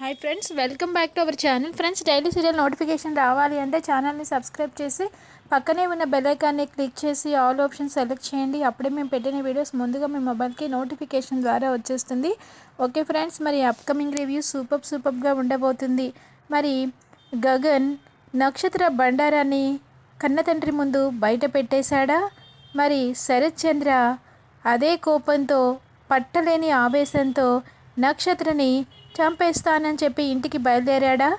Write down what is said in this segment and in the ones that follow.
Hi friends welcome back to our channel friends daily serial notification రావాలి అంటే ఛానల్ని subscribe చేసి పక్కనే ఉన్న బెలెకాన్ని క్లిక్ చేసి ఆల్ ఆప్షన్ సెలెక్ట్ చేయండి. అప్పుడే మేము పెట్టిన వీడియోస్ ముందుగా మీ మొబైల్కి నోటిఫికేషన్ ద్వారా వచ్చేస్తుంది. ఓకే ఫ్రెండ్స్ మరి అప్కమింగ్ రివ్యూ సూపర్ సూపర్గా ఉండబోతుంది. మరి గగన్ నక్షత్ర బండారాన్ని కన్న తండ్రి ముందు బయట పెట్టేశాడా? మరి శరత్ చంద్ర అదే కోపంతో పట్టలేని ఆవేశంతో నక్షత్రని చంపేస్తానని చెప్పి ఇంటికి బయలుదేరాడా?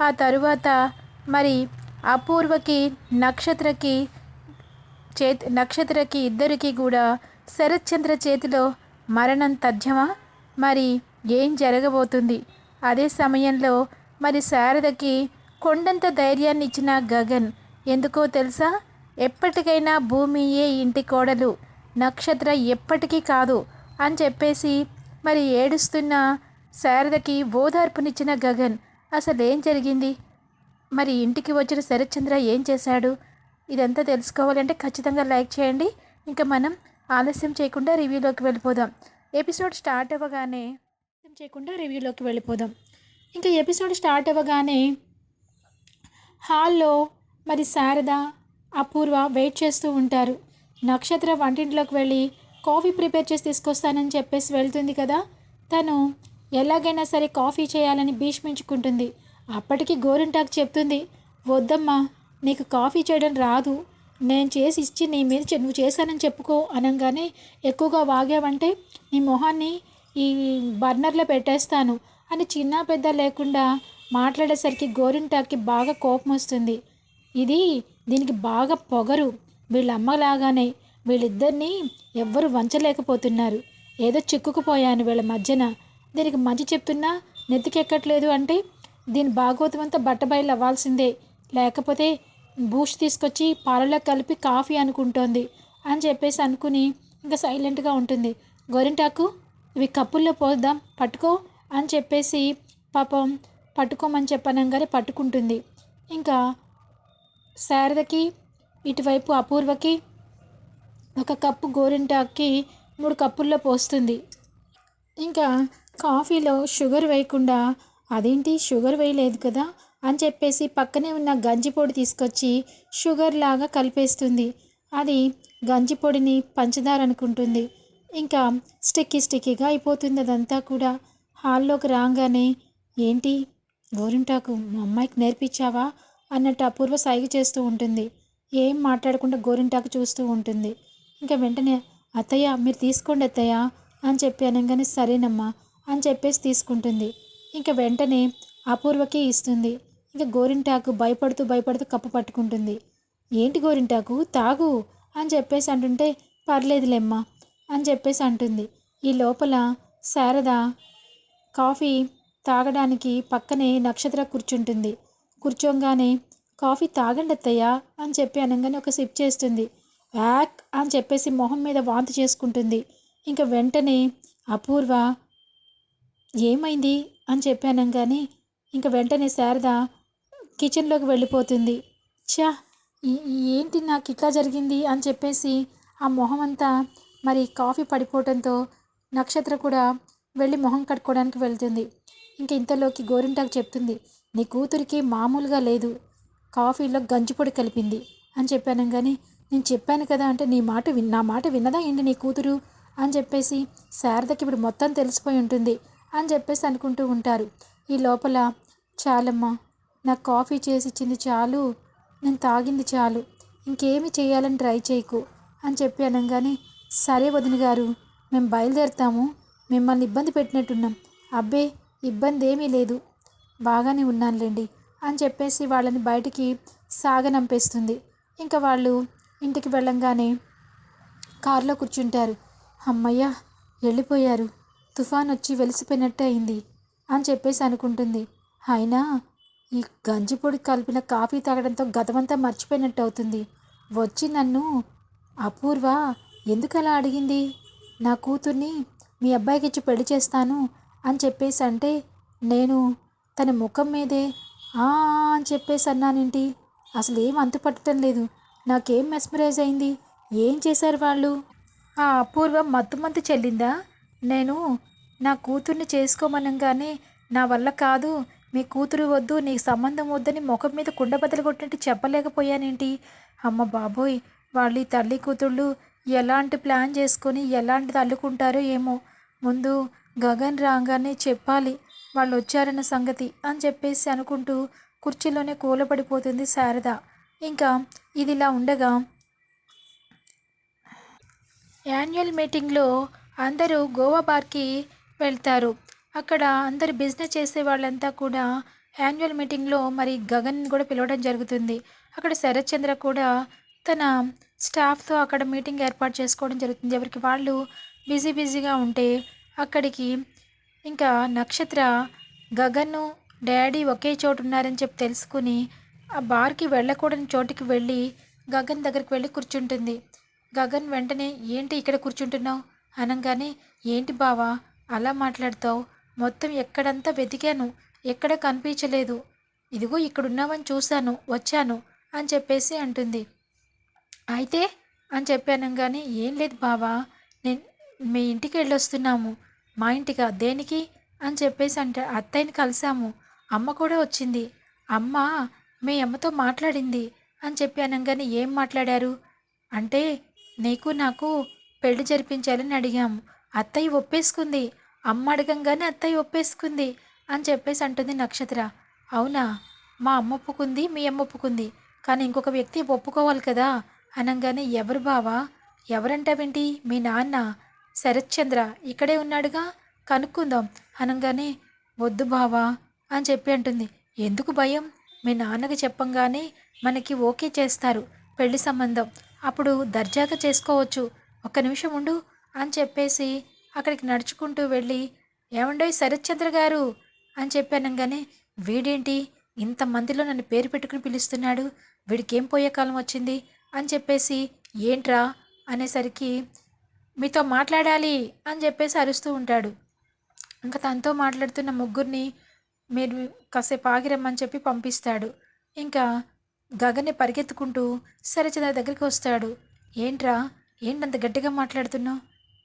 ఆ తరువాత మరి అపూర్వకి నక్షత్రకి చేతి నక్షత్రకి ఇద్దరికి కూడా శరత్చంద్ర చేతిలో మరణం తథ్యమా? మరి ఏం జరగబోతుంది? అదే సమయంలో మరి శారదకి కొండంత ధైర్యాన్ని ఇచ్చిన గగన్ ఎందుకో తెలుసా? ఎప్పటికైనా భూమియే ఇంటి కోడలు నక్షత్ర ఎప్పటికీ కాదు అని చెప్పేసి మరి ఏడుస్తున్న శారదకి ఓదార్పునిచ్చిన గగన్ అసలేం జరిగింది? మరి ఇంటికి వచ్చిన శరత్చంద్ర ఏం చేశాడు? ఇదంతా తెలుసుకోవాలంటే ఖచ్చితంగా లైక్ చేయండి. ఇంకా మనం ఆలస్యం చేయకుండా రివ్యూలోకి వెళ్ళిపోదాం. ఎపిసోడ్ స్టార్ట్ అవ్వగానే ఆలస్యం చేయకుండా రివ్యూలోకి వెళ్ళిపోదాం. ఇంకా ఎపిసోడ్ స్టార్ట్ అవ్వగానే హాల్లో మరి శారద అపూర్వ వెయిట్ చేస్తూ ఉంటారు. నక్షత్ర వంటింట్లోకి వెళ్ళి కాఫీ ప్రిపేర్ చేసి తీసుకొస్తానని చెప్పేసి వెళ్తుంది కదా. తను ఎలాగైనా సరే కాఫీ చేయాలని భీష్మించుకుంటుంది. అప్పటికి గోరింటాకు చెప్తుంది వద్దమ్మా నీకు కాఫీ చేయడం రాదు. నేను చేసి ఇచ్చి నీ మీద చె- నువ్వు చేశానని చెప్పుకో అనగానే ఎక్కువగా వాగావంటే నీ మొహాన్ని ఈ బర్నర్లో పెట్టేస్తాను అని చిన్న పెద్ద లేకుండా మాట్లాడేసరికి గోరింటాకి బాగా కోపం వస్తుంది. ఇది దీనికి బాగా పొగరు. వీళ్ళమ్మలాగానే వీళ్ళిద్దరినీ ఎవ్వరు వంచలేకపోతున్నారు. ఏదో చిక్కుకుపోయాను వీళ్ళ మధ్యన. దీనికి మంచి చెప్తున్నా నెత్తికెక్కట్లేదు అంటే దీని భాగవతం అంతా బట్టబయలు అవ్వాల్సిందే. లేకపోతే బూస్ట్ తీసుకొచ్చి పాలలో కలిపి కాఫీ అనుకుంటోంది అని చెప్పేసి అనుకుని ఇంకా సైలెంట్గా ఉంటుంది. గోరింటాకు ఇవి కప్పుల్లో పోద్దాం పట్టుకో అని చెప్పేసి పాపం పట్టుకోమని చెప్పనంగానే పట్టుకుంటుంది. ఇంకా శారదకి ఇటువైపు అపూర్వకి ఒక కప్పు గోరింటాకి మూడు కప్పుల్లో పోస్తుంది. ఇంకా కాఫీలో షుగర్ వేయకుండా అదేంటి షుగర్ వేయలేదు కదా? అని చెప్పేసి పక్కనే ఉన్న గంజి పొడి తీసుకొచ్చి షుగర్ లాగా కలిపేస్తుంది. అది గంజి పొడిని పంచదార అనుకుంటుంది. ఇంకా స్టిక్కీ స్టిక్కీగా అయిపోతుంది అదంతా కూడా. హాల్లోకి రాగానే ఏంటి? గోరింటాకు మా అమ్మాయికి నేర్పించావా? అన్నట్టు అపూర్వ సైగ చేస్తూ ఉంటుంది. ఏం మాట్లాడకుండా గోరింటాకు చూస్తూ ఉంటుంది. ఇంకా వెంటనే అత్తయ్య మీరు తీసుకోండి అత్తయ్య అని చెప్పి అనగానే సరేనమ్మా అని చెప్పేసి తీసుకుంటుంది. ఇంకా వెంటనే అపూర్వకి ఇస్తుంది. ఇంకా గోరింటాకు భయపడుతూ భయపడుతూ కప్పు పట్టుకుంటుంది. ఏంటి గోరింటాకు? తాగు అని చెప్పేసి అంటుంటే పర్లేదులేమ్మా అని చెప్పేసి అంటుంది. ఈ లోపల శారద కాఫీ తాగడానికి పక్కనే నక్షత్ర కూర్చుంటుంది. కూర్చోగానే కాఫీ తాగండి అత్తయ్యా అని చెప్పి అనగానే ఒక సిప్ చేస్తుంది. యాక్ అని చెప్పేసి మొహం మీద వాంతి చేసుకుంటుంది. ఇంకా వెంటనే అపూర్వ ఏమైంది అని చెప్పాను కానీ ఇంక వెంటనే శారద కిచెన్లోకి వెళ్ళిపోతుంది. ఛా! ఏంటి నాకు ఇట్లా జరిగింది అని చెప్పేసి ఆ మొహం అంతా మరి కాఫీ పడిపోవడంతో నక్షత్ర కూడా వెళ్ళి మొహం కట్టుకోవడానికి వెళ్తుంది. ఇంక ఇంతలోకి గోరింటాకు చెప్తుంది నీ కూతురికి మామూలుగా లేదు కాఫీలో గంజిపొడి కలిపింది అని చెప్పాను కానీ నేను చెప్పాను కదా అంటే నీ మాట విన్ నా మాట విన్నదా ఏంటి నీ కూతురు అని చెప్పేసి శారదకి ఇప్పుడు మొత్తం తెలిసిపోయి ఉంటుంది. అని చెప్పేసి అనుకుంటూ ఉంటారు. ఈ లోపల చాలమ్మా నాకు కాఫీ చేసి ఇచ్చింది చాలు. నేను తాగింది చాలు. ఇంకేమి చేయాలని ట్రై చేయకు అని చెప్పి అనగానే సరే వదిన గారు మేము బయలుదేరుతాము. మిమ్మల్ని ఇబ్బంది పెట్టినట్టున్నాం. అబ్బే ఇబ్బంది ఏమీ లేదు. బాగానే ఉన్నానులేండి అని చెప్పేసి వాళ్ళని బయటికి సాగనంపేస్తుంది. ఇంకా వాళ్ళు ఇంటికి వెళ్ళంగానే కారులో కూర్చుంటారు. అమ్మయ్య వెళ్ళిపోయారు. తుఫాన్ వచ్చి వెలిసిపోయినట్టు అయింది అని చెప్పేసి అనుకుంటుంది. అయినా ఈ గంజిపొడి కలిపిన కాఫీ తాగడంతో గతమంతా మర్చిపోయినట్టు అవుతుంది. వచ్చి నన్ను అపూర్వ ఎందుకు అలా అడిగింది? నా కూతుర్ని మీ అబ్బాయికి ఇచ్చి పెళ్ళి చేస్తాను అని చెప్పేసి అంటే నేను తన ముఖం మీదే "ఆ" అని చెప్పేసి అన్నానేంటి? అసలు ఏం అంతుపట్టడం లేదు. నాకేం మెస్మరైజ్ అయింది? ఏం చేశారు వాళ్ళు? ఆ అపూర్వ మత్తుమంతు మత్తు చెల్లిందా? నేను నా కూతుర్ని చేసుకోమనగానే నా వల్ల కాదు మీ కూతురు వద్దు నీకు సంబంధం వద్దని ముఖం మీద కుండ బద్దలు కొట్టినట్టు చెప్పలేకపోయానేంటి? అమ్మ బాబోయ్ వాళ్ళు ఈ తల్లి కూతుళ్ళు ఎలాంటి ప్లాన్ చేసుకొని ఎలాంటిది అల్లుకుంటారో ఏమో. ముందు గగన్ రాగానే చెప్పాలి వాళ్ళు వచ్చారన్న సంగతి అని చెప్పేసి అనుకుంటూ కుర్చీలోనే కూలపడిపోతుంది శారద. ఇంకా ఇది ఇలా ఉండగా యాన్యువల్ మీటింగ్లో అందరూ గోవా బార్కి వెళ్తారు. అక్కడ అందరు బిజినెస్ చేసే వాళ్ళంతా కూడా యాన్యువల్ మీటింగ్లో మరి గగన్ కూడా పిలవడం జరుగుతుంది. అక్కడ శరత్ చంద్ర కూడా తన స్టాఫ్తో అక్కడ మీటింగ్ ఏర్పాటు చేసుకోవడం జరుగుతుంది. ఎవరికి వాళ్ళు బిజీ బిజీగా ఉంటే అక్కడికి ఇంకా నక్షత్ర గగన్ డాడీ ఒకే చోటు ఉన్నారని చెప్పి తెలుసుకుని ఆ బార్కి వెళ్ళకూడని చోటుకి వెళ్ళి గగన్ దగ్గరికి వెళ్ళి కూర్చుంటుంది. గగన్ వెంటనే ఏంటి ఇక్కడ కూర్చుంటున్నావు? అనగానే ఏంటి బావా అలా మాట్లాడతావు? మొత్తం ఎక్కడంతా వెతికాను. ఎక్కడ కనిపించలేదు. ఇదిగో ఇక్కడున్నావని చూశాను వచ్చాను అని చెప్పేసి అంటుంది. అయితే అని చెప్పానంగానే కానీ ఏం లేదు బావా నేను మీ ఇంటికి వెళ్ళొస్తున్నాము. మా ఇంటికా? దేనికి? అని చెప్పేసి అంటే అత్తయ్యని కలిసాము. అమ్మ కూడా వచ్చింది. అమ్మ మీ అమ్మతో మాట్లాడింది. అని చెప్పి అనగానే ఏం మాట్లాడారు? అంటే నీకు నాకు పెళ్ళి జరిపించాలని అడిగాము. అత్తయ్య ఒప్పేసుకుంది. అమ్మ అడగంగానే అత్తయ్య ఒప్పేసుకుంది అని చెప్పేసి అంటుంది నక్షత్ర. అవునా? మా అమ్మ ఒప్పుకుంది మీ అమ్మ ఒప్పుకుంది. కానీ ఇంకొక వ్యక్తి ఒప్పుకోవాలి కదా? అనగానే ఎవరు బావా? ఎవరంటావేంటి? మీ నాన్న? శరత్చంద్ర? ఇక్కడే ఉన్నాడుగా? కనుక్కుందాం. అనగానే వద్దు బావా అని చెప్పి అంటుంది. ఎందుకు భయం? మీ నాన్నకి చెప్పంగానే మనకి ఓకే చేస్తారు. పెళ్ళి సంబంధం. అప్పుడు దర్జాగా చేసుకోవచ్చు. ఒక్క నిమిషం ఉండు అని చెప్పేసి అక్కడికి నడుచుకుంటూ వెళ్ళి ఏమండోయ్ శరత్చంద్ర గారు? అని చెప్పానంగానే వీడేంటి? ఇంతమందిలో నన్ను పేరు పెట్టుకుని పిలుస్తున్నాడు. వీడికి ఏం పోయే కాలం వచ్చింది? అని చెప్పేసి ఏంట్రా? అనేసరికి మీతో మాట్లాడాలి అని చెప్పేసి అరుస్తూ ఉంటాడు. ఇంకా తనతో మాట్లాడుతున్న ముగ్గురిని మీరు కాసేపు ఆగిరమ్మని చెప్పి పంపిస్తాడు. ఇంకా గగన్ని పరిగెత్తుకుంటూ సరచంద్ర దగ్గరికి వస్తాడు. ఏంట్రా? ఏంటంత గట్టిగా మాట్లాడుతున్నావు?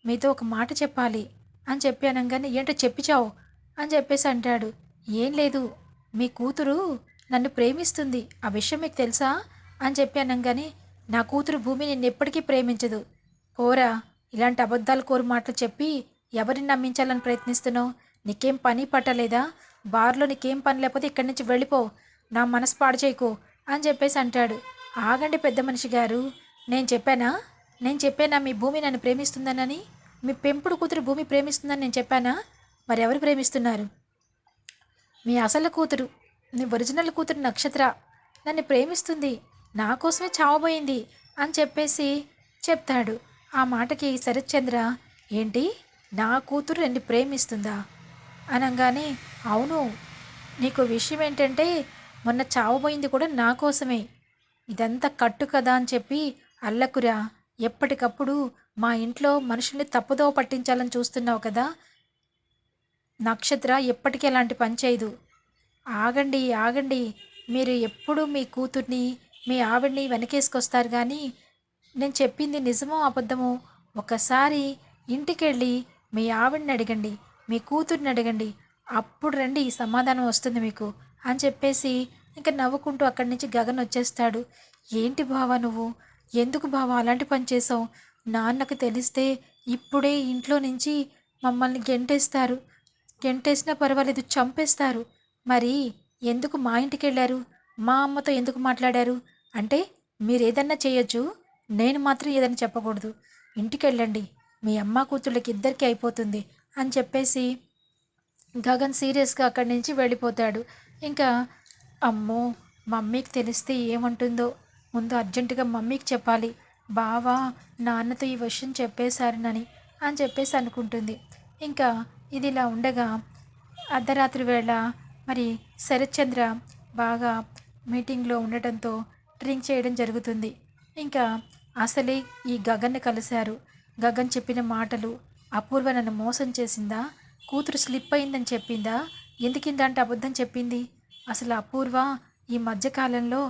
మీతో ఒక మాట చెప్పాలి. అని చెప్పి అనగానే ఏంటో చెప్పిచావు అని చెప్పేసి అంటాడు. ఏం లేదు మీ కూతురు నన్ను ప్రేమిస్తుంది. ఆ విషయం మీకు తెలుసా? అని చెప్పి అనగానే నా కూతురు భూమి నిన్ను ఎప్పటికీ ప్రేమించదు. పోరా ఇలాంటి అబద్ధాలు కోరు మాటలు చెప్పి ఎవరిని నమ్మించాలని ప్రయత్నిస్తున్నావు? నీకేం పని పట్టలేదా? బార్లో నీకేం పని లేకపోతే ఇక్కడి నుంచి వెళ్ళిపో. నా మనసు పాడు చేయకు అని చెప్పేసి అంటాడు. ఆగండి పెద్ద మనిషి గారు నేను చెప్పానా? నేను చెప్పానా మీ భూమి నన్ను ప్రేమిస్తుందనని? మీ పెంపుడు కూతురు భూమి ప్రేమిస్తుందని నేను చెప్పానా? మరి ఎవరు ప్రేమిస్తున్నారు? మీ అసలు కూతురు నీ ఒరిజినల్ కూతురు నక్షత్ర నన్ను ప్రేమిస్తుంది నా కోసమే చావబోయింది అని చెప్పేసి చెప్తాడు. ఆ మాటకి శరత్చంద్ర ఏంటి? నా కూతురు నన్ను ప్రేమిస్తుందా? అనగానే అవును. నీకు విషయం ఏంటంటే మొన్న చావబోయింది కూడా నా కోసమే. ఇదంతా కట్టు కదా అని చెప్పి అల్లకురా. ఎప్పటికప్పుడు మా ఇంట్లో మనుషుల్ని తప్పుదోవ పట్టించాలని చూస్తున్నావు కదా? నక్షత్ర ఎప్పటికీ అలాంటి పని చేయదు. ఆగండి ఆగండి. మీరు ఎప్పుడూ మీ కూతుర్ని మీ ఆవిడ్ని వెనకేసుకొస్తారు కానీ నేను చెప్పింది నిజమో అబద్ధమో ఒకసారి ఇంటికెళ్ళి మీ ఆవిడ్ని అడగండి మీ కూతుర్ని అడగండి. అప్పుడు రండి సమాధానం వస్తుంది మీకు అని చెప్పేసి ఇంకా నవ్వుకుంటూ అక్కడి నుంచి గగన్ వచ్చేస్తాడు. ఏంటి బావా నువ్వు? ఎందుకు బావా అలాంటి పని చేసావు నాన్నకు తెలిస్తే ఇప్పుడే ఇంట్లో నుంచి మమ్మల్ని గెంటేస్తారు. గెంటేసినా పర్వాలేదు చంపేస్తారు. మరి ఎందుకు మా ఇంటికి వెళ్ళారు? మా అమ్మతో ఎందుకు మాట్లాడారు? అంటే మీరు ఏదన్నా చేయొచ్చు. నేను మాత్రం ఏదైనా చెప్పకూడదు. ఇంటికి వెళ్ళండి. మీ అమ్మ కూతుళ్ళకి ఇద్దరికీ అయిపోతుంది అని చెప్పేసి గగన్ సీరియస్గా అక్కడి నుంచి వెళ్ళిపోతాడు. ఇంకా అమ్మో మమ్మీకి తెలిస్తే ఏమంటుందో. ముందు అర్జెంటుగా మమ్మీకి చెప్పాలి. బావా నాన్నతో ఈ విషయం చెప్పేశారనని అని చెప్పేసి అనుకుంటుంది. ఇంకా ఇది ఇలా ఉండగా అర్ధరాత్రి వేళ మరి శరత్చంద్ర బాగా మీటింగ్లో ఉండటంతో డ్రింక్ చేయడం జరుగుతుంది. ఇంకా అసలే ఈ గగన్ని కలిశారు. గగన్ చెప్పిన మాటలు అపూర్వ నన్ను మోసం చేసిందా? కూతురు స్లిప్ అయిందని చెప్పిందా? ఎందుకిందంటే అబద్ధం చెప్పింది? అసలు అపూర్వ ఈ మధ్యకాలంలో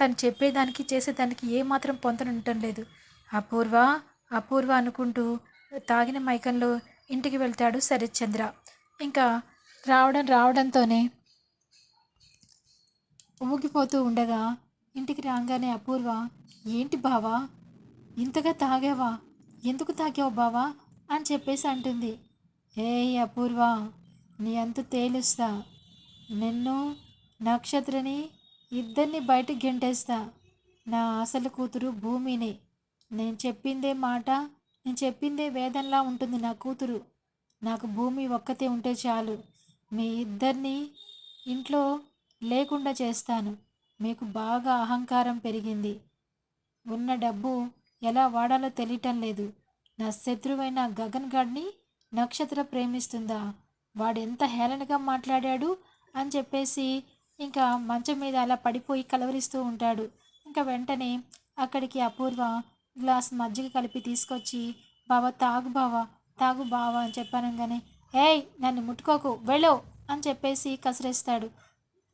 తను చెప్పేదానికి చేసేదానికి ఏమాత్రం పొంతన ఉండటం లేదు. అపూర్వ అపూర్వ అనుకుంటూ తాగిన మైకంలో ఇంటికి వెళ్తాడు శరత్చంద్ర. ఇంకా రావడం రావడంతోనే ఊగిపోతూ ఉండగా ఇంటికి రాగానే అపూర్వ ఏంటి బావా? ఇంతగా తాగావా? ఎందుకు తాగావు బావా? అని చెప్పేసి అంటుంది. ఏయ్ అపూర్వ నీ అంత తేలుస్తా. నిన్ను నక్షత్రని ఇద్దరిని బయటికి గెంటేస్తా. నా అసలు కూతురు భూమిని. నేను చెప్పిందే మాట నేను చెప్పిందే వేదంలా ఉంటుంది నా కూతురు. నాకు భూమి ఒక్కతే ఉంటే చాలు. మీ ఇద్దరిని ఇంట్లో లేకుండా చేస్తాను. మీకు బాగా అహంకారం పెరిగింది. ఉన్న డబ్బు ఎలా వాడాలో తెలియటం లేదు. నా శత్రువైన గగన్ గాడిని నక్షత్ర ప్రేమిస్తుందా? వాడెంత హేళనగా మాట్లాడాడు అని చెప్పేసి ఇంకా మంచం మీద అలా పడిపోయి కలవరిస్తూ ఉంటాడు. ఇంకా వెంటనే అక్కడికి అపూర్వ గ్లాస్ మజ్జిగ కలిపి తీసుకొచ్చి బావా తాగు బావా తాగు బావా అని చెప్పానంగానే ఏయ్ నన్ను ముట్టుకోకు వెళ్ళో అని చెప్పేసి కసిరేస్తాడు.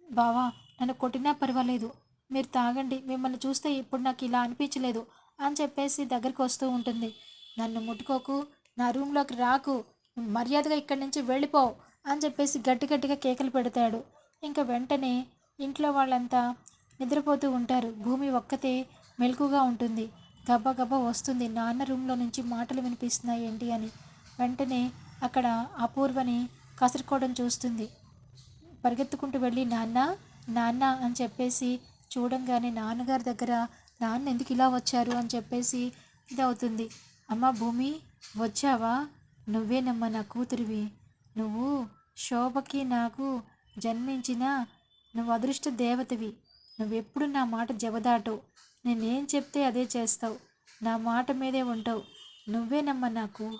బావా నన్ను కొట్టినా పర్వాలేదు మీరు తాగండి మిమ్మల్ని చూస్తే ఇప్పుడు నాకు ఇలా అనిపించలేదు అని చెప్పేసి దగ్గరికి వస్తూ ఉంటుంది. నన్ను ముట్టుకోకు నా రూమ్లోకి రాకు మర్యాదగా ఇక్కడి నుంచి వెళ్ళిపో అని చెప్పేసి గట్టి గట్టిగా కేకలు పెడతాడు. ఇంకా వెంటనే ఇంట్లో వాళ్ళంతా నిద్రపోతూ ఉంటారు. భూమి ఒక్కతే మెలకుగా ఉంటుంది. గబ్బ గబ్బా వస్తుంది. నాన్న రూమ్లో నుంచి మాటలు వినిపిస్తున్నాయి ఏంటి అని. వెంటనే అక్కడ అపూర్వని కసరుకోవడం చూస్తుంది. పరిగెత్తుకుంటూ వెళ్ళి నాన్న నాన్న అని చెప్పేసి చూడంగానే నాన్నగారి దగ్గర నాన్న ఎందుకు ఇలా వచ్చారు? అని చెప్పేసి ఇది అవుతుంది అమ్మ భూమి వచ్చావా? నువ్వేనమ్మా నా కూతురివి. నువ్వు శోభకి నాకు జన్మించిన నువ్వు అదృష్ట దేవతవి. నువ్వెప్పుడు నా మాట జవదాటవు నేనేం చెప్తే అదే చేస్తావు. నా మాట మీదే ఉంటావు. నువ్వే నమ్మ నాకు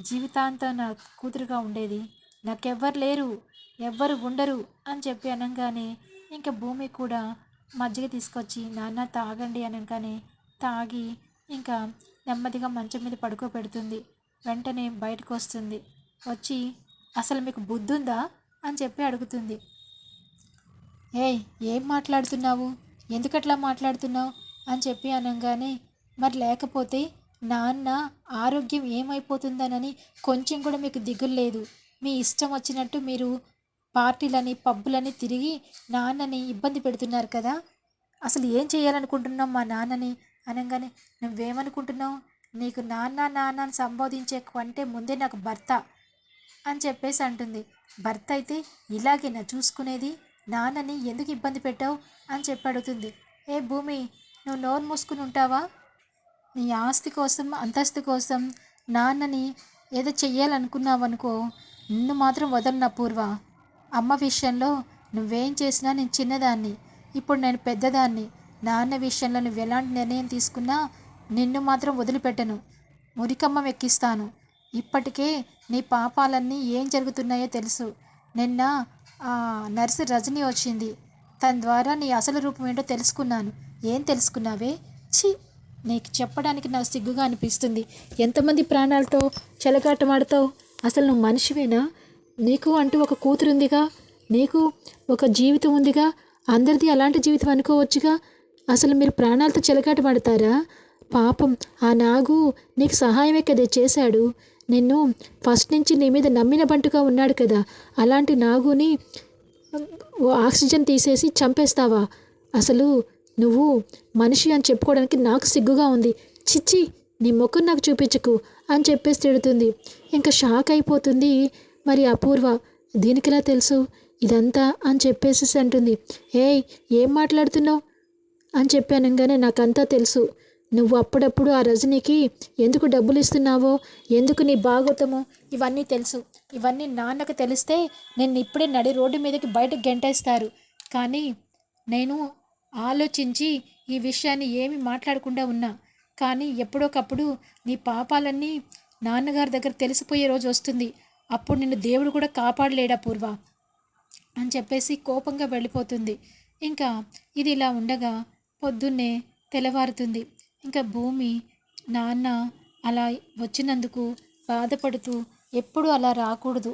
జీవితాంతం నా కూతురుగా ఉండేది. నాకెవ్వరు లేరు. ఎవ్వరు ఉండరు అని చెప్పి అనగానే ఇంకా భూమి కూడా మజ్జిగ తీసుకొచ్చి నాన్న తాగండి అనగానే తాగి ఇంకా నెమ్మదిగా మంచం మీద పడుకోబెడుతుంది. వెంటనే బయటకు వస్తుంది వచ్చి అసలు మీకు బుద్ధుందా? అని చెప్పి అడుగుతుంది. ఏయ్ ఏం మాట్లాడుతున్నావు? ఎందుకట్లా మాట్లాడుతున్నావు? అని చెప్పి అనగానే మరి లేకపోతే నాన్న ఆరోగ్యం ఏమైపోతుందనని కొంచెం కూడా మీకు దిగులు లేదు. మీ ఇష్టం వచ్చినట్టు మీరు పార్టీలని పబ్బులని తిరిగి నాన్నని ఇబ్బంది పెడుతున్నారు కదా. అసలు ఏం చేయాలనుకుంటున్నావు మా నాన్నని? అనగానే నువ్వేమనుకుంటున్నావు? నీకు నాన్న నాన్న అని సంబోధించే కంటే ముందే నాకు భర్త. అని చెప్పేసి అంటుంది. భర్త అయితే ఇలాగే నా చూసుకునేది నాన్నని ఎందుకు ఇబ్బంది పెట్టావు? అని చెప్పి అడుగుతుంది. ఏ భూమి నువ్వు నోరు మూసుకుని ఉంటావా? నీ ఆస్తి కోసం అంతస్తు కోసం నాన్నని ఏదో చెయ్యాలనుకున్నావనుకో నిన్ను మాత్రం వదలను పూర్వ. అమ్మ విషయంలో నువ్వేం చేసినా నేను చిన్నదాన్ని. ఇప్పుడు నేను పెద్దదాన్ని. నాన్న విషయంలో నువ్వు ఎలాంటి నిర్ణయం తీసుకున్నా నిన్ను మాత్రం వదిలిపెట్టను. మురికమ్మ ఎక్కిస్తాను. ఇప్పటికే నీ పాపాలన్నీ ఏం జరుగుతున్నాయో తెలుసు. నిన్న నర్సు రజని వచ్చింది. తన ద్వారా నీ అసలు రూపం ఏంటో తెలుసుకున్నాను. ఏం తెలుసుకున్నావే? ఛీ! నీకు చెప్పడానికి నాకు సిగ్గుగా అనిపిస్తుంది. ఎంతమంది ప్రాణాలతో చెలగాటమాడతావు? అసలు నువ్వు మనిషివేనా? నీకు అంటూ ఒక కూతురు ఉందిగా నీకు ఒక జీవితం ఉందిగా? అందరిది అలాంటి జీవితం అనుకోవచ్చుగా? అసలు మీరు ప్రాణాలతో చెలగాటమాడతారా? పాపం ఆ నాగు నీకు సహాయమే కదా చేశాడు. నిన్ను ఫస్ట్ నుంచి నీ మీద నమ్మిన బంటుగా ఉన్నాడు కదా. అలాంటి నాగుని ఆక్సిజన్ తీసేసి చంపేస్తావా? అసలు నువ్వు మనిషి అని చెప్పుకోవడానికి నాకు సిగ్గుగా ఉంది. చిచ్చి నీ ముఖం నాకు చూపించకు అని చెప్పేసి తిడుతుంది. ఇంకా షాక్ అయిపోతుంది మరి అపూర్వ. దీనికిలా తెలుసు? ఇదంతా అని చెప్పేసి అంటుంది. ఏయ్ ఏం మాట్లాడుతున్నావు? అని చెప్పానంగానే నాకంతా తెలుసు. నువ్వు అప్పుడప్పుడు ఆ రజనీకి ఎందుకు డబ్బులు ఇస్తున్నావో ఎందుకు నీ బాగోతమో ఇవన్నీ తెలుసు. ఇవన్నీ నాన్నకు తెలిస్తే నేను ఇప్పుడే నడి రోడ్డు మీదకి బయటకు గెంటేస్తారు. కానీ నేను ఆలోచించి ఈ విషయాన్ని ఏమి మాట్లాడకుండా ఉన్నా. కానీ ఎప్పుడోకప్పుడు నీ పాపాలన్నీ నాన్నగారి దగ్గర తెలిసిపోయే రోజు వస్తుంది. అప్పుడు నిన్ను దేవుడు కూడా కాపాడలేడా పూర్వ? అని చెప్పేసి కోపంగా వెళ్ళిపోతుంది. ఇంకా ఇది ఇలా ఉండగా పొద్దున్నే తెల్లవారుతుంది. ఇంకా భూమి నాన్న అలా వచ్చినందుకు బాధపడుతూ ఎప్పుడు అలా రాకూడదు.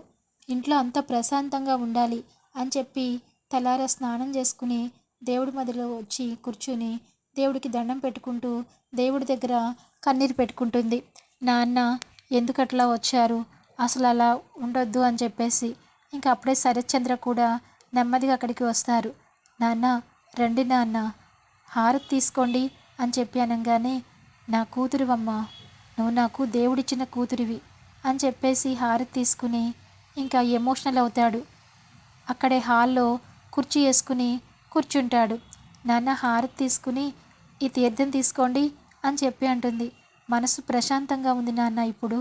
ఇంట్లో అంత ప్రశాంతంగా ఉండాలి అని చెప్పి తలార స్నానం చేసుకుని దేవుడి మధ్యలో వచ్చి కూర్చుని దేవుడికి దండం పెట్టుకుంటూ దేవుడి దగ్గర కన్నీరు పెట్టుకుంటుంది. నాన్న ఎందుకట్లా వచ్చారు? అసలు అలా ఉండొద్దు అని చెప్పేసి ఇంకా అప్పుడే శరత్చంద్ర కూడా నెమ్మదిగా అక్కడికి వస్తారు. నాన్న రండి నాన్న హారతి తీసుకోండి అని చెప్పి అనగానే నా కూతురువమ్మా నువ్వు నాకు దేవుడిచ్చిన కూతురివి అని చెప్పేసి హారతి తీసుకుని ఇంకా ఎమోషనల్ అవుతాడు. అక్కడే హాల్లో కుర్చీ వేసుకుని కూర్చుంటాడు. నాన్న హారతి తీసుకుని ఈ తీర్థం తీసుకోండి అని చెప్పి అంటుంది. మనసు ప్రశాంతంగా ఉంది నాన్న ఇప్పుడు.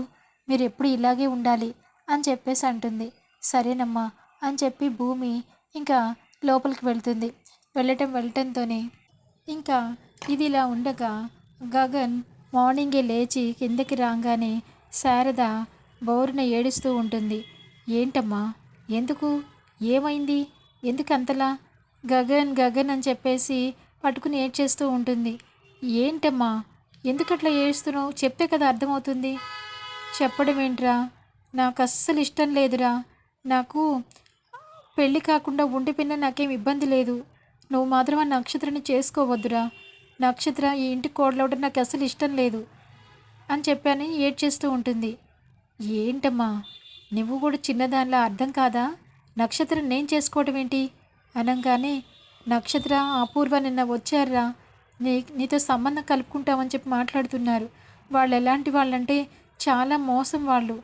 మీరు ఎప్పుడు ఇలాగే ఉండాలి అని చెప్పేసి అంటుంది. సరేనమ్మా అని చెప్పి భూమి ఇంకా లోపలికి వెళ్తుంది. వెళ్ళటం వెళ్ళటంతోనే ఇంకా ఇదిలా ఉండగా గగన్ మార్నింగే లేచి కిందకి రాగానే శారద బోరున ఏడుస్తూ ఉంటుంది. ఏంటమ్మా? ఎందుకు? ఏమైంది? ఎందుకు అంతలా గగన్ గగన్ అని చెప్పేసి పట్టుకుని ఏడ్చేస్తూ ఉంటుంది. ఏంటమ్మా? ఎందుకు అట్లా ఏడుస్తున్నావు? చెప్పే కదా అర్థమవుతుంది. చెప్పడం ఏంట్రా నాకు అస్సలు ఇష్టం లేదురా. నాకు పెళ్ళి కాకుండా ఉండిపోయినా నాకేం ఇబ్బంది లేదు. నువ్వు మాత్రం ఆ నక్షత్రాన్ని చేసుకోవద్దురా. నక్షత్ర ఈ ఇంటి కోడలవడం నాకు అసలు ఇష్టం లేదు అని చెప్పాను ఏడ్చేస్తూ ఉంటుంది. ఏంటమ్మా నువ్వు కూడా చిన్నదానిలా అర్థం కాదా? నక్షత్రం నేను చేసుకోవడం ఏంటి? అనగానే నక్షత్ర అపూర్వ నిన్న వచ్చారా నీ నీతో సంబంధం కలుపుకుంటామని చెప్పి మాట్లాడుతున్నారు. వాళ్ళు ఎలాంటి వాళ్ళంటే చాలా మోసం వాళ్ళు.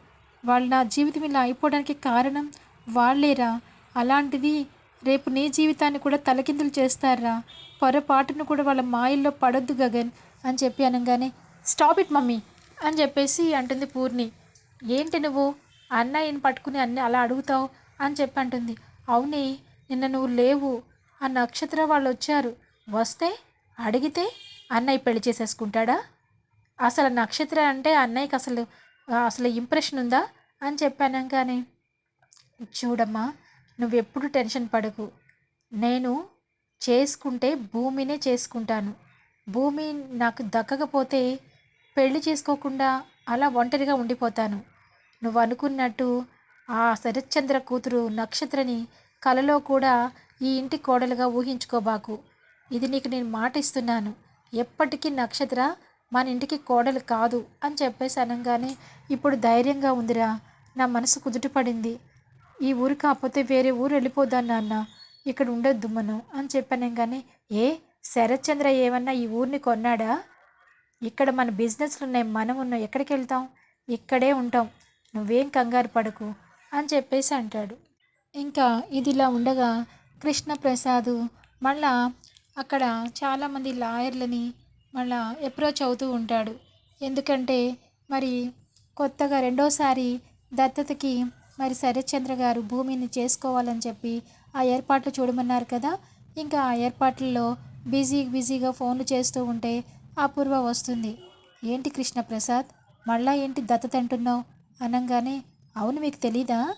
వాళ్ళు నా జీవితం ఇలా అయిపోవడానికి కారణం వాళ్ళేరా. అలాంటిది రేపు నీ జీవితాన్ని కూడా తలకిందులు చేస్తారా పొరపాటును కూడా వాళ్ళ మాయల్లో పడొద్దు గగన్ అని చెప్పి అనగానే స్టాప్ ఇట్ మమ్మీ అని చెప్పేసి అంటుంది పూర్ణి. ఏంటి నువ్వు? అన్నయ్యని పట్టుకుని అన్ని అలా అడుగుతావు? అని చెప్పి అంటుంది. అవునే నిన్న నువ్వు లేవు ఆ నక్షత్ర వాళ్ళు వచ్చారు. వస్తే అడిగితే అన్నయ్య పెళ్ళి చేసేసుకుంటాడా? అసలు నక్షత్ర అంటే అన్నయ్యకి అసలు అసలు ఇంప్రెషన్ ఉందా? అని చెప్పాను కానీ చూడమ్మా నువ్వెప్పుడు టెన్షన్ పడకు. నేను చేసుకుంటే భూమినే చేసుకుంటాను. భూమి నాకు దక్కకపోతే పెళ్ళి చేసుకోకుండా అలా ఒంటరిగా ఉండిపోతాను. నువ్వు అనుకున్నట్టు ఆ శరత్చంద్ర కూతురు నక్షత్రని కలలో కూడా ఈ ఇంటి కోడలుగా ఊహించుకోబాకు ఇది నీకు నేను మాట ఇస్తున్నాను ఎప్పటికీ నక్షత్ర మన ఇంటికి కోడలు కాదు అని చెప్పేసి అనగానే ఇప్పుడు ధైర్యంగా ఉందిరా. నా మనసు కుదుట పడింది. ఈ ఊరు కాకపోతే వేరే ఊరు వెళ్ళిపోదాను నాన్న. ఇక్కడ ఉండొద్దు మనం అని చెప్పాను కానీ ఏ? శరత్చంద్ర ఏమన్నా ఈ ఊరిని కొన్నాడా? ఇక్కడ మన బిజినెస్లు ఉన్నాయి మనం ఉన్నాం ఎక్కడికి వెళ్తాం ఇక్కడే ఉంటాం. నువ్వేం కంగారు పడకు అని చెప్పేసి అంటాడు. ఇంకా ఇదిలా ఉండగా కృష్ణప్రసాద్ మళ్ళా అక్కడ చాలామంది లాయర్లని మళ్ళా అప్రోచ్ అవుతూ ఉంటాడు. ఎందుకంటే మరి కొత్తగా రెండోసారి దత్తతకి మరి శరత్చంద్ర గారు భూమిని చేసుకోవాలని చెప్పి ఆ ఏర్పాట్లు చూడమన్నారు కదా. ఇంకా ఆ ఏర్పాట్లలో బిజీ బిజీగా ఫోన్లు చేస్తూ ఉంటే అపూర్వ వస్తుంది. ఏంటి కృష్ణప్రసాద్? మళ్ళా ఏంటి దత్తత అంటున్నావు అనగానే అవును మీకు తెలీదా?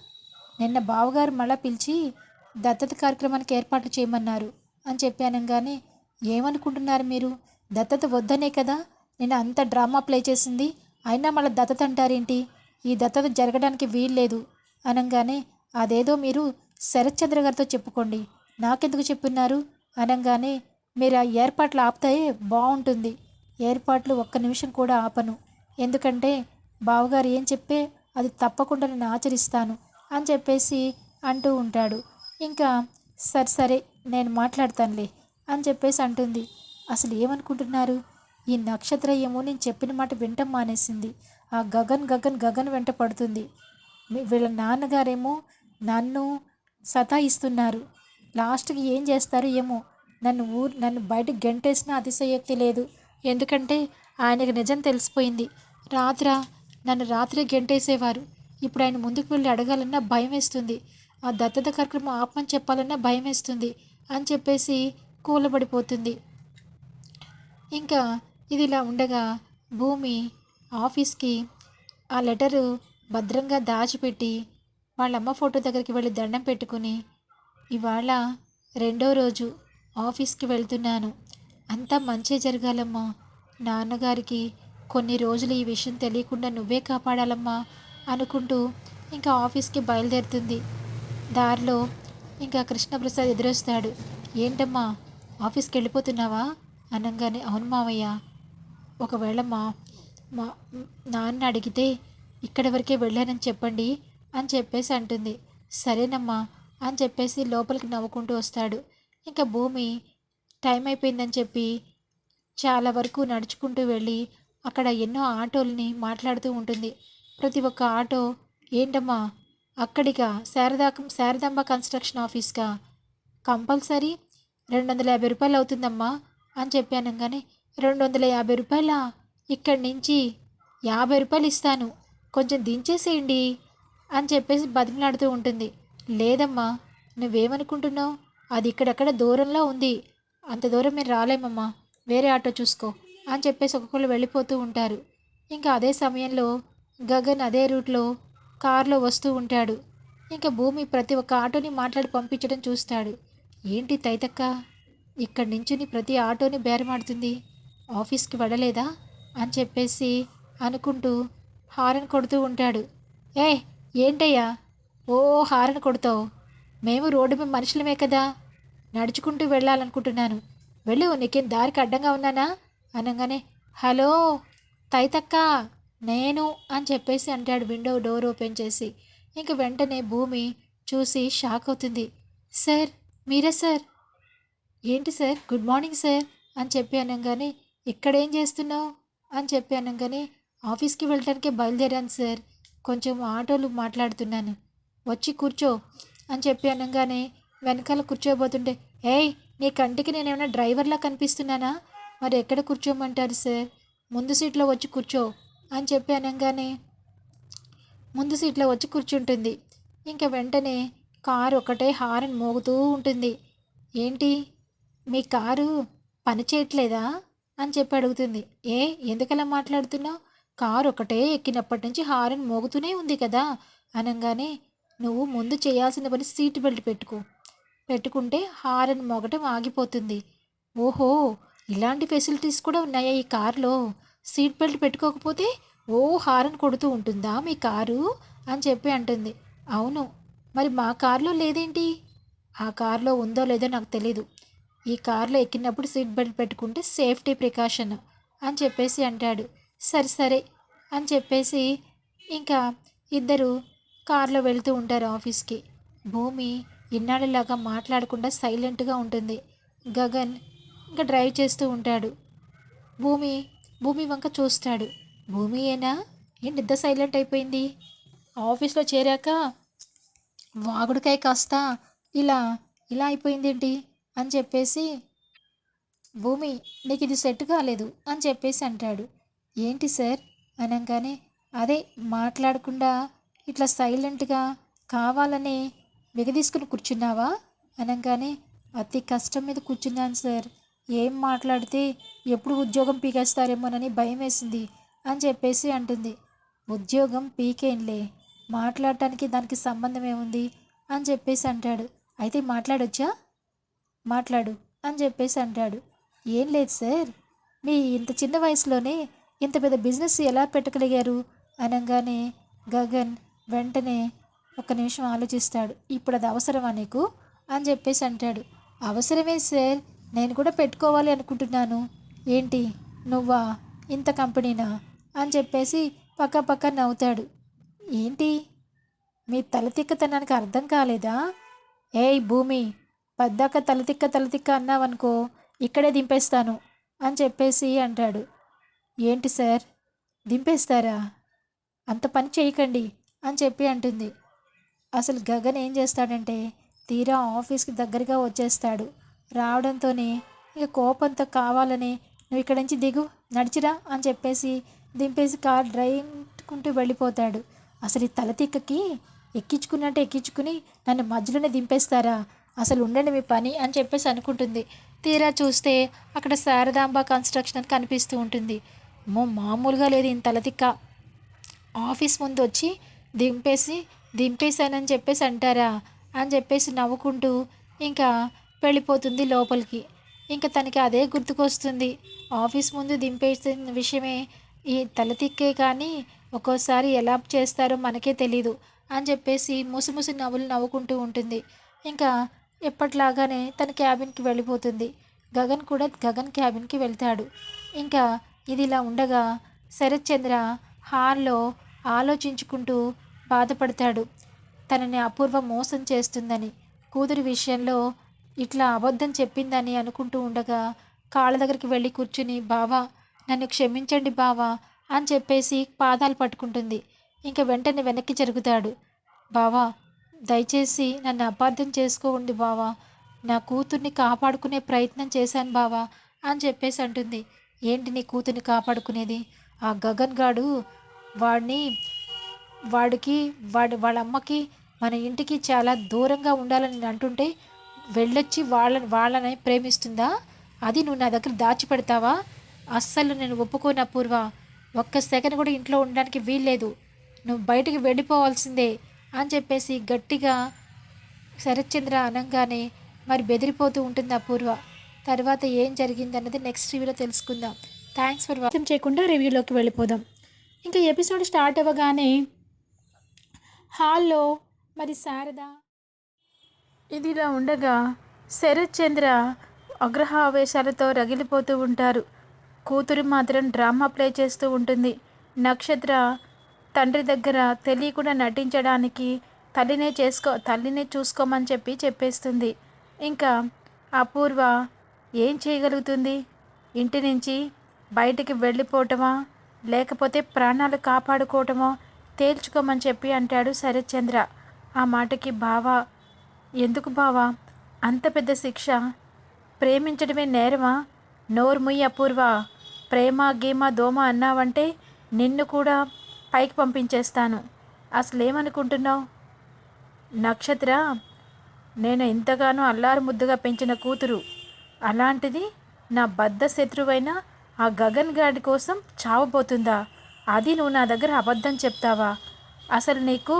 నిన్న బావగారు మళ్ళా పిలిచి దత్తత కార్యక్రమానికి ఏర్పాట్లు చేయమన్నారు అని చెప్పి అనగానే ఏమనుకుంటున్నారు మీరు? దత్తత వద్దనే కదా? నేను అంత డ్రామా ప్లే చేసింది. అయినా మళ్ళీ దత్తత అంటారేంటి? ఈ దత్తత జరగడానికి వీల్లేదు. అనగానే అదేదో మీరు శరత్చంద్ర గారితో చెప్పుకోండి. నాకెందుకు చెప్పున్నారు అనగానే మీరు ఆ ఏర్పాట్లు ఆపితే బాగుంటుంది ఏర్పాట్లు ఒక్క నిమిషం కూడా ఆపను. ఎందుకంటే బావగారు ఏం చెప్పే అది తప్పకుండా నేను ఆచరిస్తాను అని చెప్పేసి అంటూ ఉంటాడు. ఇంకా సరే సరే నేను మాట్లాడతానులే అని చెప్పేసి అంటుంది. అసలు ఏమనుకుంటున్నారు? ఈ నక్షత్ర ఏమో నేను చెప్పిన మాట వింటం మానేసింది. ఆ గగన్ గగన్ గగన్ వెంట పడుతుంది. వీళ్ళ నాన్నగారేమో నన్ను సతాయిస్తున్నారు. లాస్ట్కి ఏం చేస్తారో ఏమో నన్ను ఊరు నన్ను బయట గెంటేసిన అతిశయోక్తి లేదు. ఎందుకంటే ఆయనకు నిజం తెలిసిపోయింది. రాత్ర నన్ను రాత్రే గెంటేసేవారు. ఇప్పుడు ఆయన ముందుకు వెళ్ళి అడగాలన్నా భయం వేస్తుంది ఆ దత్తత కార్యక్రమం ఆపమని చెప్పాలన్నా భయం వేస్తుంది అని చెప్పేసి కూలబడిపోతుంది. ఇంకా ఇది ఇలా ఉండగా భూమి ఆఫీస్కి ఆ లెటరు భద్రంగా దాచిపెట్టి వాళ్ళమ్మ ఫోటో దగ్గరికి వెళ్ళి దండం పెట్టుకుని ఇవాళ రెండో రోజు ఆఫీస్కి వెళ్తున్నాను. అంతా మంచి జరగాలమ్మా. నాన్నగారికి కొన్ని రోజులు ఈ విషయం తెలియకుండా నువ్వే కాపాడాలమ్మా అనుకుంటూ ఇంకా ఆఫీస్కి బయలుదేరుతుంది. దారిలో ఇంకా కృష్ణప్రసాద్ ఎదురొస్తాడు. ఏంటమ్మా ఆఫీస్కి వెళ్ళిపోతున్నావా? అనగానే అవును మావయ్య. ఒకవేళ మా మా నాన్న అడిగితే ఇక్కడి వరకే వెళ్ళానని చెప్పండి. అని చెప్పేసి అంటుంది. సరేనమ్మా అని చెప్పేసి లోపలికి నవ్వుకుంటూ వస్తాడు. ఇంకా భూమి టైం అయిపోయిందని చెప్పి చాలా వరకు నడుచుకుంటూ వెళ్ళి అక్కడ ఎన్నో ఆటోల్ని మాట్లాడుతూ ఉంటుంది. ప్రతి ఒక్క ఆటో ఏంటమ్మా అక్కడిగా శారదా శారదాంబ కన్స్ట్రక్షన్ ఆఫీస్గా కంపల్సరీ? రెండు వందల యాభై రూపాయలు అవుతుందమ్మా అని చెప్పాను కానీ రెండు వందల యాభై రూపాయల? ఇక్కడి నుంచి యాభై రూపాయలు ఇస్తాను. కొంచెం దించేసేయండి అని చెప్పేసి బతిమలాడుతూ ఉంటుంది. లేదమ్మా నువ్వేమనుకుంటున్నావు? అది ఇక్కడెక్కడ దూరంలో ఉంది. అంత దూరం మీరు రాలేమమ్మా. వేరే ఆటో చూసుకో అని చెప్పేసి ఒక్కొక్కరు వెళ్ళిపోతూ ఉంటారు. ఇంకా అదే సమయంలో గగన్ అదే రూట్లో కారులో వస్తూ ఉంటాడు. ఇంకా భూమి ప్రతి ఒక్క ఆటోని మాట్లాడి పంపించడం చూస్తాడు. ఏంటి తైతక్క? ఇక్కడి నుంచుని ప్రతి ఆటోని బేరమాడుతుంది. ఆఫీస్కి వెళ్ళలేదా? అని చెప్పేసి అనుకుంటూ హారన్ కొడుతూ ఉంటాడు. ఏ ఏంటయ్యా? ఓ హారన్ కొడతావు. మేము రోడ్డు మీద మనుషులమే కదా. నడుచుకుంటూ వెళ్ళాలనుకుంటున్నాను. వెళ్ళు నీకేం దారికి అడ్డంగా ఉన్నానా? అనగానే హలో తైతక్క నేను అని చెప్పేసి అంటాడు విండో డోర్ ఓపెన్ చేసి. ఇంక వెంటనే భూమి చూసి షాక్ అవుతుంది. సార్ మీరే సార్? ఏంటి సార్ గుడ్ మార్నింగ్ సార్ అని చెప్పి అనగానే ఇక్కడేం చేస్తున్నావు? అని చెప్పి అనగానే ఆఫీస్కి వెళ్ళటానికి బయలుదేరాను సార్. కొంచెం ఆటోలు మాట్లాడుతున్నాను. వచ్చి కూర్చో అని చెప్పి అనగానే వెనకాల కూర్చోబోతుంటే ఏయ్ నీ కంటికి నేను ఏమైనా డ్రైవర్లా కనిపిస్తున్నానా? మరి ఎక్కడ కూర్చోమంటారు సార్? ముందు సీట్లో వచ్చి కూర్చో అని చెప్పి అనగానే ముందు సీట్లో వచ్చి కూర్చుంటుంది. ఇంకా వెంటనే కారు ఒకటే హారన్ మోగుతూ ఉంటుంది. ఏంటి? మీ కారు పని చేయట్లేదా అని చెప్పి అడుగుతుంది. ఏ ఎందుకలా మాట్లాడుతున్నావు? కారు ఒకటే ఎక్కినప్పటి నుంచి హారన్ మోగుతూనే ఉంది కదా? అనగానే నువ్వు ముందు చేయాల్సిన పని సీట్ బెల్ట్ పెట్టుకో. పెట్టుకుంటే హారన్ మోగటం ఆగిపోతుంది. ఓహో ఇలాంటి ఫెసిలిటీస్ కూడా ఉన్నాయా ఈ కారులో? సీట్ బెల్ట్ పెట్టుకోకపోతే ఓ హారన్ కొడుతూ ఉంటుందా మీ కారు? అని చెప్పి అంటుంది. అవును మరి మా కారులో లేదేంటి? ఆ కారులో ఉందో లేదో నాకు తెలీదు. ఈ కారులో ఎక్కినప్పుడు సీట్ బెల్ట్ పెట్టుకుంటే సేఫ్టీ ప్రికాషన్ అని చెప్పేసి అంటాడు. సరే సరే అని చెప్పేసి ఇంకా ఇద్దరు కారులో వెళ్తూ ఉంటారు ఆఫీస్కి. భూమి ఇన్నాళ్ళలాగా మాట్లాడకుండా సైలెంట్గా ఉంటుంది. గగన్ ఇంకా డ్రైవ్ చేస్తూ ఉంటాడు. భూమి భూమి వంక చూస్తాడు. భూమి ఏనా? ఏంటి ఇద్దరు సైలెంట్ అయిపోయింది? ఆఫీస్లో చేరాక వాగుడికాయ కాస్త ఇలా ఇలా అయిపోయిందేంటి? అని చెప్పేసి భూమి నీకు ఇది సెట్ కాలేదు అని చెప్పేసి అంటాడు. ఏంటి సార్? అనగానే అదే మాట్లాడకుండా ఇట్లా సైలెంట్గా కావాలని బిగదీసుకుని కూర్చున్నావా? అనగానే అతి కష్టం మీద కూర్చున్నాను సార్. ఏం మాట్లాడితే ఎప్పుడు ఉద్యోగం పీకేస్తారేమోనని భయం వేసింది అని చెప్పేసి అంటుంది. ఉద్యోగం పీకేంలే మాట్లాడటానికి దానికి సంబంధం ఏముంది? అని చెప్పేసి అంటాడు. అయితే మాట్లాడొచ్చా? మాట్లాడు అని చెప్పేసి అంటాడు. ఏం లేదు సార్. మీ ఇంత చిన్న వయసులోనే ఇంత పెద్ద బిజినెస్ ఎలా పెట్టగలిగారు? అనగానే గగన్ వెంటనే ఒక నిమిషం ఆలోచిస్తాడు. ఇప్పుడు అది అవసరమా నీకు? అని చెప్పేసి అంటాడు. అవసరమే సార్ నేను కూడా పెట్టుకోవాలి అనుకుంటున్నాను. ఏంటి? నువ్వా? ఇంత కంపెనీనా? అని చెప్పేసి పక్క పక్క నవ్వుతాడు. ఏంటి? మీ తలతిక్కతనానికి అర్థం కాలేదా? ఏయ్ భూమి పద్దాక తలతిక్క తలతిక్క అన్నావనుకో ఇక్కడే దింపేస్తాను అని చెప్పేసి అంటాడు. ఏంటి సార్? దింపేస్తారా? అంత పని చేయకండి అని చెప్పి అంటుంది. అసలు గగన్ ఏం చేస్తాడంటే తీరా ఆఫీస్కి దగ్గరగా వచ్చేస్తాడు. రావడంతోనే ఇక కోపంతో కావాలని నువ్వు ఇక్కడి నుంచి దిగు నడిచిరా అని చెప్పేసి దింపేసి కార్ డ్రైవ్కుంటూ వెళ్ళిపోతాడు. అసలు ఈ తలతిక్కకి ఎక్కించుకున్నట్టు ఎక్కించుకుని నన్ను మధ్యలోనే దింపేస్తారా? అసలు ఉండండి మీ పని అని చెప్పేసి అనుకుంటుంది. తీరా చూస్తే అక్కడ శారదాంబ కన్స్ట్రక్షన్ అని కనిపిస్తూ ఉంటుంది. మో మామూలుగా లేదు ఇంత తలతిక్క. ఆఫీస్ ముందు వచ్చి దింపేసి దింపేశానని చెప్పేసి అంటారా? అని చెప్పేసి నవ్వుకుంటూ ఇంకా వెళ్ళిపోతుంది లోపలికి. ఇంకా తనకి అదే గుర్తుకొస్తుంది. ఆఫీస్ ముందు దింపేసిన విషయమే ఈ తలతిక్కే కానీ ఒక్కోసారి ఎలా చేస్తారో మనకే తెలీదు అని చెప్పేసి ముసిముసి నవ్వులు నవ్వుకుంటూ ఉంటుంది. ఇంకా ఎప్పట్లాగానే తన క్యాబిన్కి వెళ్ళిపోతుంది. గగన్ కూడా గగన్ క్యాబిన్కి వెళ్తాడు. ఇంకా ఇదిలా ఉండగా శరత్చంద్ర హార్లో హాల్లో ఆలోచించుకుంటూ బాధపడతాడు. తనని అపూర్వ మోసం చేస్తుందని కూతురి విషయంలో ఇట్లా అబద్ధం చెప్పిందని అనుకుంటూ ఉండగా కాళ్ళ దగ్గరికి వెళ్ళి కూర్చుని బావా నన్ను క్షమించండి బావా అని చెప్పేసి పాదాలు పట్టుకుంటుంది. ఇంకా వెంటనే వెనక్కి జరుగుతాడు. బావా దయచేసి నన్ను అపార్థం చేసుకోండి బావా. నా కూతుర్ని కాపాడుకునే ప్రయత్నం చేశాను బావా అని చెప్పేసి అంటుంది. ఏంటి నీ కూతుర్ని కాపాడుకునేది? ఆ గగన్ గాడు వాడిని వాడికి వాడి వాళ్ళ అమ్మకి మన ఇంటికి చాలా దూరంగా ఉండాలని అంటుంటే వెళ్ళొచ్చి వాళ్ళని వాళ్ళని ప్రేమిస్తుందా? అది నువ్వు నా దగ్గర దాచిపెడతావా అస్సలు నేను ఒప్పుకోను అపూర్వ ఒక్క సెకండ్ కూడా ఇంట్లో ఉండడానికి వీల్లేదు. నువ్వు బయటికి వెళ్ళిపోవాల్సిందే అని చెప్పేసి గట్టిగా శరత్చంద్ర అనగానే మరి బెదిరిపోతూ ఉంటుంది అపూర్వ తర్వాత ఏం జరిగింది అన్నది నెక్స్ట్ రివ్యూలో తెలుసుకుందాం. థ్యాంక్స్ ఫర్ వాచింగ్ చేయకుండా రివ్యూలోకి వెళ్ళిపోదాం. ఇంకా ఎపిసోడ్ స్టార్ట్ అవ్వగానే హాల్లో మరి శారద ఇదిలా ఉండగా శరత్ చంద్ర ఆవేశాలతో రగిలిపోతూ ఉంటారు. కూతురు మాత్రం డ్రామా ప్లే చేస్తూ ఉంటుంది. నక్షత్ర తండ్రి దగ్గర తెలియకుండా నటించడానికి తల్లినే చేసుకో తల్లినే చూసుకోమని చెప్పి చెప్పేస్తుంది. ఇంకా అపూర్వ ఏం చేయగలుగుతుంది? ఇంటి నుంచి బయటికి వెళ్ళిపోవటమా? లేకపోతే ప్రాణాలు కాపాడుకోవటమో? తేల్చుకోమని చెప్పి అంటాడు శరత్చంద్ర. ఆ మాటకి బావా ఎందుకు బావా? అంత పెద్ద శిక్ష? ప్రేమించడమే నేరమా? నోర్ముయ్యి అపూర్వ. ప్రేమ గీమ దోమ అన్నావంటే నిన్ను కూడా పైకి పంపించేస్తాను. అసలు ఏమనుకుంటున్నావు నక్షత్ర నేను ఎంతగానో అల్లారు ముద్దుగా పెంచిన కూతురు. అలాంటిది నా బద్ద శత్రువైన ఆ గగన్ గాడి కోసం చావబోతుందా? అది నువ్వు నా దగ్గర అబద్ధం చెప్తావా? అసలు నీకు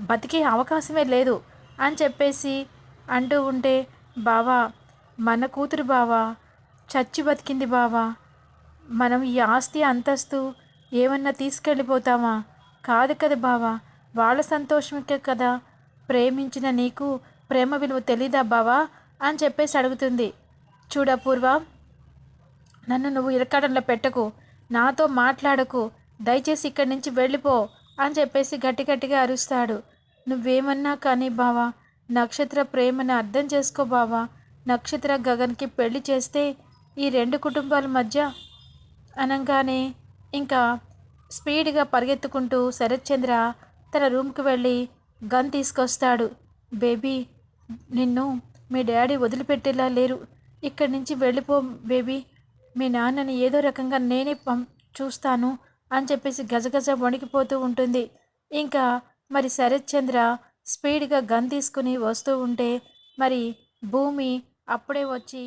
బతికే అవకాశమే లేదు అని చెప్పేసి అంటూ ఉంటే బావా మన కూతురు బావా చచ్చి బతికింది బావా మనం ఈ ఆస్తి అంతస్తు ఏమన్నా తీసుకెళ్ళిపోతామా? కాదు కదా బావా వాళ్ళ సంతోషంకే కదా ప్రేమించిన నీకు ప్రేమ విలువ తెలీదా బావా? అని చెప్పేసి అడుగుతుంది. చూడపూర్వ. నన్ను నువ్వు ఇరకాడంలో పెట్టకు. నాతో మాట్లాడకు. దయచేసి ఇక్కడి నుంచి వెళ్ళిపో అని చెప్పేసి గట్టి గట్టిగా అరుస్తాడు. నువ్వేమన్నా కానీ బావా నక్షత్ర ప్రేమను అర్థం చేసుకో బావా. నక్షత్ర గగన్కి పెళ్ళి చేస్తే ఈ రెండు కుటుంబాల మధ్య అనగానే ఇంకా స్పీడ్గా పరిగెత్తుకుంటూ శరత్చంద్ర తన రూమ్కి వెళ్ళి గన్ తీసుకొస్తాడు. బేబీ నిన్ను మీ డాడీ వదిలిపెట్టేలా లేరు. ఇక్కడి నుంచి వెళ్ళిపో బేబీ. మీ నాన్నని ఏదో రకంగా నేనే పం చూస్తాను అని చెప్పేసి గజగజ వణికిపోతూ ఉంటుంది. ఇంకా మరి శరత్చంద్ర స్పీడ్గా గన్ తీసుకుని వస్తూ ఉంటే మరి భూమి అప్పుడే వచ్చి